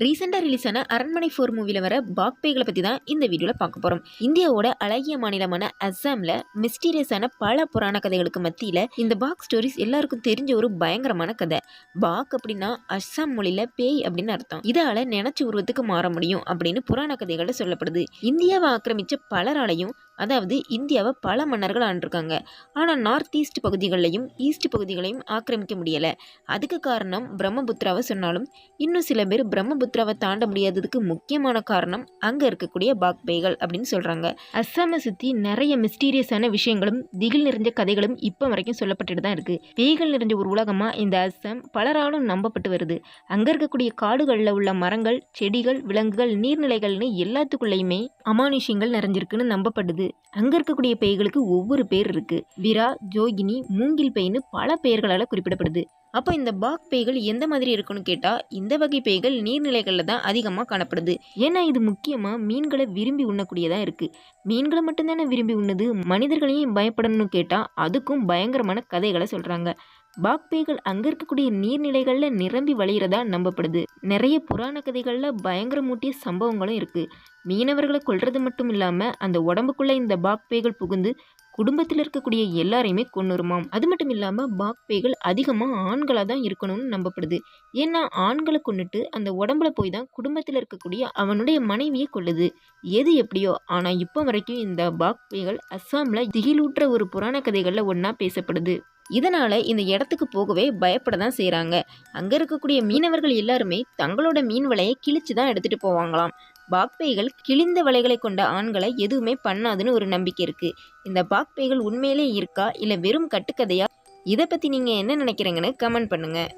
ரீசெண்டாக ரிலீஸ் ஆன அரண்மனை ஃபோர் மூவியில் வர பாக்பேகளை பற்றி தான் இந்த வீடியோவில் பார்க்க போகிறோம் இந்தியாவோட அழகிய மாநிலமான அஸ்ஸாமில் மிஸ்டீரியஸான பல புராண கதைகளுக்கு மத்தியில் இந்த பாக் ஸ்டோரிஸ் எல்லாருக்கும் தெரிஞ்ச ஒரு பயங்கரமான கதை. பாக் அப்படின்னா அஸ்ஸாம் மொழியில் பேய் அப்படின்னு அர்த்தம். இதால் நினச்ச உருவத்துக்கு மாற முடியும் அப்படின்னு புராண கதைகளில் சொல்லப்படுது. இந்தியாவை ஆக்கிரமித்த பலராலையும் அதாவது இந்தியாவை பல மன்னர்கள் ஆண்டிருக்காங்க. ஆனால் நார்த் ஈஸ்ட் பகுதிகளையும் ஈஸ்ட் பகுதிகளையும் ஆக்கிரமிக்க முடியலை. அதுக்கு காரணம் பிரம்மபுத்திராவை சொன்னாலும் இன்னும் சில பேர் பிரம்மபுத்திராவை தாண்ட முடியாததுக்கு முக்கியமான காரணம் அங்கே இருக்கக்கூடிய பாக்பேய்கள் அப்படின்னு சொல்கிறாங்க அஸ்ஸாமை சுற்றி நிறைய மிஸ்டீரியஸான விஷயங்களும் திகில் நிறைஞ்ச கதைகளும் இப்போ வரைக்கும் சொல்லப்பட்டுட்டு தான் இருக்குது பேய்கள் நிறைஞ்ச ஒரு உலகமாக இந்த அஸ்ஸாம் பலராலும் நம்பப்பட்டு வருது. அங்கே இருக்கக்கூடிய காடுகளில் உள்ள மரங்கள் செடிகள் விலங்குகள் நீர்நிலைகள்னு எல்லாத்துக்குள்ளேயுமே அமானுஷ்யங்கள் நிறைஞ்சிருக்குன்னு நம்பப்படுது. அங்கே இருக்கக்கூடிய பேய்களுக்கு ஒவ்வொரு பேர் இருக்குது விரா ஜோகினி மூங்கில் பேய்னு பல பெயர்களால் குறிப்பிடப்படுது. அப்போ இந்த பாக் பேய்கள் எந்த மாதிரி இருக்குன்னு கேட்டால் இந்த வகை பேய்கள் நீர்நிலைகளில் தான் அதிகமாக காணப்படுது. ஏன்னா இது முக்கியமாக மீன்களை விரும்பி உண்ணக்கூடியதாக இருக்குது மீன்களை மட்டும்தானே விரும்பி உண்ணுது? மனிதர்களையும் பயப்படணும்னு கேட்டால் அதுக்கும் பயங்கரமான கதைகளை சொல்கிறாங்க பாக் பேய்கள் அங்கே இருக்கக்கூடிய நீர்நிலைகளில் நிரம்பி வழிகிறதா நம்பப்படுது. நிறைய புராண கதைகளில் பயங்கரமூட்டிய சம்பவங்களும் இருக்குது மீனவர்களை கொள்வது மட்டும் இல்லாமல் அந்த உடம்புக்குள்ளே இந்த பாக் பேய்கள் புகுந்து குடும்பத்தில் இருக்கக்கூடிய எல்லாரையுமே கொண்டுருமாம் அது மட்டும் இல்லாமல் பாக்பேய்கள் அதிகமாக ஆண்களாக தான் இருக்கணும்னு நம்பப்படுது. ஏன்னா ஆண்களை கொண்டுட்டு அந்த உடம்புல போய் தான் குடும்பத்தில் இருக்கக்கூடிய அவனுடைய மனைவியை கொள்ளுது எது எப்படியோ ஆனால் இப்போ வரைக்கும் இந்த பாக்பேகள் அஸ்ஸாமில் திகிலூட்டுற ஒரு புராண கதைகளில் ஒன்றா பேசப்படுது. இதனால் இந்த இடத்துக்கு போகவே பயப்பட தான் செய்கிறாங்க அங்கே இருக்கக்கூடிய மீனவர்கள் எல்லாருமே தங்களோட மீன் வலையை கிழிச்சு தான் எடுத்துகிட்டு போவாங்களாம். பாக்பேய்கள் கிழிந்த வலைகளை கொண்ட ஆண்களை எதுவுமே பண்ணாதுன்னு ஒரு நம்பிக்கை இருக்குது இந்த பாக்பேய்கள் உண்மையிலே இருக்கா? இல்லை வெறும் கட்டுக்கதையா? இதை பற்றி நீங்கள் என்ன நினைக்கிறீங்கன்னு கமெண்ட் பண்ணுங்கள்